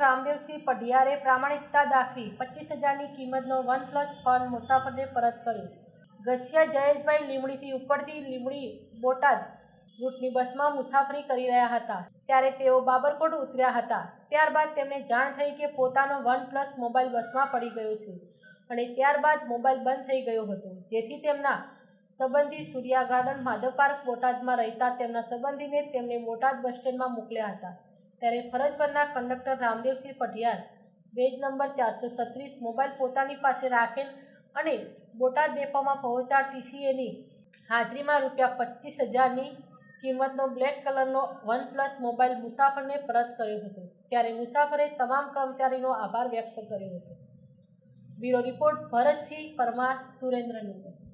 રામદેવસિંહ પઢિયારે પ્રામાણિકતા દાખવી પચીસ હજારની કિંમતનો વન પ્લસ ફોન મુસાફરને પરત કર્યો. ગસિયા જયેશભાઈ લીમડીથી ઉપડતી લીમડી બોટાદ રૂટની બસમાં મુસાફરી કરી રહ્યા હતા. ત્યારે તેઓ બાબરકોટ ઉતર્યા હતા. ત્યારબાદ તેમને જાણ થઈ કે પોતાનો વન પ્લસ મોબાઈલ બસમાં પડી ગયો છે અને ત્યારબાદ મોબાઈલ બંધ થઈ ગયો હતો. જેથી તેમના સંબંધી સૂર્યા ગાર્ડન માધવ પાર્ક બોટાદમાં રહેતા તેમના સંબંધીને તેમને બોટાદ બસ સ્ટેન્ડમાં મોકલ્યા હતા. ત્યારે ફરજ પરના કંડક્ટર રામદેવસિંહ પઢિયાર બેજ નંબર ચારસો છત્રીસ મોબાઈલ પોતાની પાસે રાખેલ અને બોટાદ ડેપોમાં પહોંચતા ટીસીએની હાજરીમાં રૂપિયા પચીસ હજારની કિંમતનો બ્લેક કલરનો વન પ્લસ મોબાઈલ મુસાફરને પરત કર્યો હતો. ત્યારે મુસાફરે તમામ કર્મચારીનો આભાર વ્યક્ત કર્યો હતો. Bureau report Bharatsinh Parmar, Surendranagar.